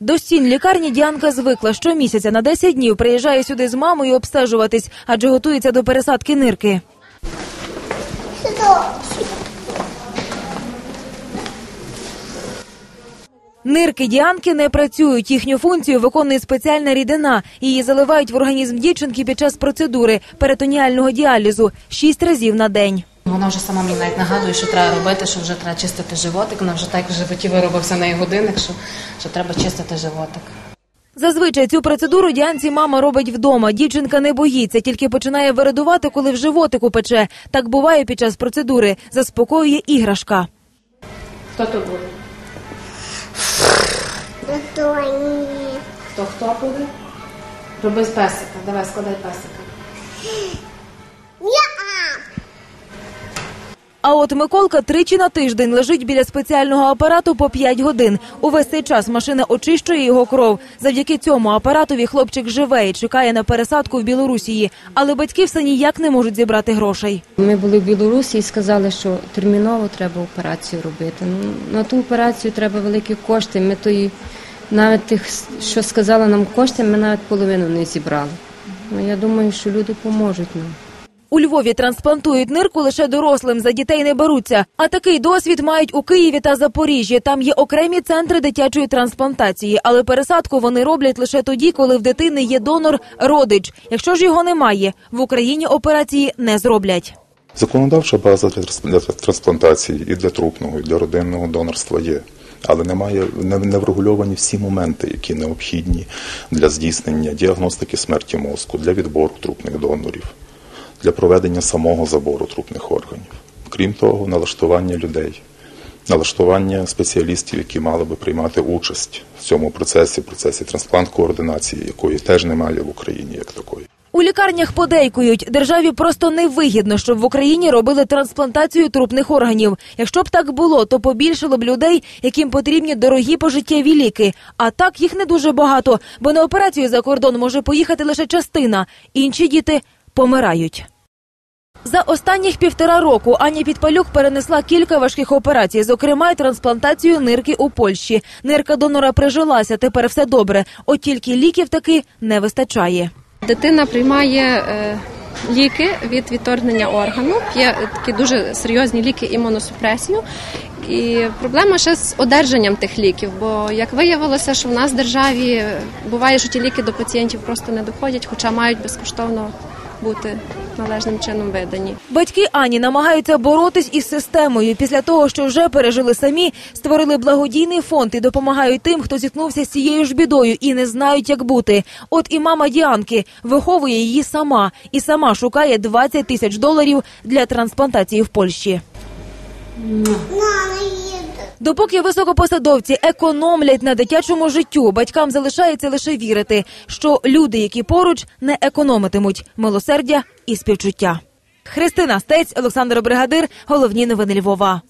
До стін лікарні Діанка звикла щомісяця на 10 днів приїжджає сюди з мамою обстежуватись, адже готується до пересадки нирки. Нирки Діанки не працюють. Їхню функцію виконує спеціальна рідина. Її заливають в організм дівчинки під час процедури перитоніального діалізу шість разів на день. Вона вже сама мені навіть нагадує, що треба робити, що вже треба чистити животик. Вона вже так в животі виробився на годинник, що, що треба чистити животик. Зазвичай цю процедуру Діанці мама робить вдома. Дівчинка не боїться, тільки починає вирадувати, коли в животику пече. Так буває під час процедури. Заспокоює іграшка. Хто тут буде? Хто хто буде? Роби з песика. Давай, складай песика. А от Миколка тричі на тиждень лежить біля спеціального апарату по 5 годин. Увесь цей час машина очищує його кров. Завдяки цьому апаратові хлопчик живе і чекає на пересадку в Білорусії. Але батьки все ніяк не можуть зібрати грошей. Ми були в Білорусі і сказали, що терміново треба операцію робити. Ну, на ту операцію треба великі кошти. Ми тої, навіть тих, що сказали нам кошти, ми навіть половину не зібрали. Ну, я думаю, що люди поможуть нам. У Львові трансплантують нирку лише дорослим, за дітей не беруться. А такий досвід мають у Києві та Запоріжжі. Там є окремі центри дитячої трансплантації, але пересадку вони роблять лише тоді, коли в дитини є донор родич. Якщо ж його немає, в Україні операції не зроблять. Законодавча база для трансплантації і для трупного, і для родинного донорства є. Але немає не, не врегульовані всі моменти, які необхідні для здійснення діагностики смерті мозку, для відбору трупних донорів, для проведення самого забору трупних органів. Крім того, налаштування людей, налаштування спеціалістів, які мали би приймати участь в цьому процесі, процесі трансплант-координації, якої теж немає в Україні як такої. У лікарнях подейкують, державі просто невигідно, щоб в Україні робили трансплантацію трупних органів. Якщо б так було, то побільшало б людей, яким потрібні дорогі пожиттєві ліки. А так їх не дуже багато, бо на операцію за кордон може поїхати лише частина. Інші діти помирають. За останніх півтора року Аня Підпалюк перенесла кілька важких операцій, зокрема й трансплантацію нирки у Польщі. Нирка донора прижилася, тепер все добре. От тільки ліків таки не вистачає. Дитина приймає е, ліки від відторгнення органу, п'є такі дуже серйозні ліки імуносупресію. І проблема ще з одержанням тих ліків, бо як виявилося, що в нас в державі буває, що ті ліки до пацієнтів просто не доходять, хоча мають безкоштовно бути належним чином видані. Батьки Ані намагаються боротись із системою. Після того, що вже пережили самі, створили благодійний фонд і допомагають тим, хто зіткнувся з цією ж бідою і не знають, як бути. От і мама Діанки виховує її сама і сама шукає 20 тисяч доларів для трансплантації в Польщі. Допоки високопосадовці економлять на дитячому життю, батькам залишається лише вірити, що люди, які поруч, не економитимуть милосердя і співчуття. Христина Стець, Олександр Бригадир. Головні новини Львова.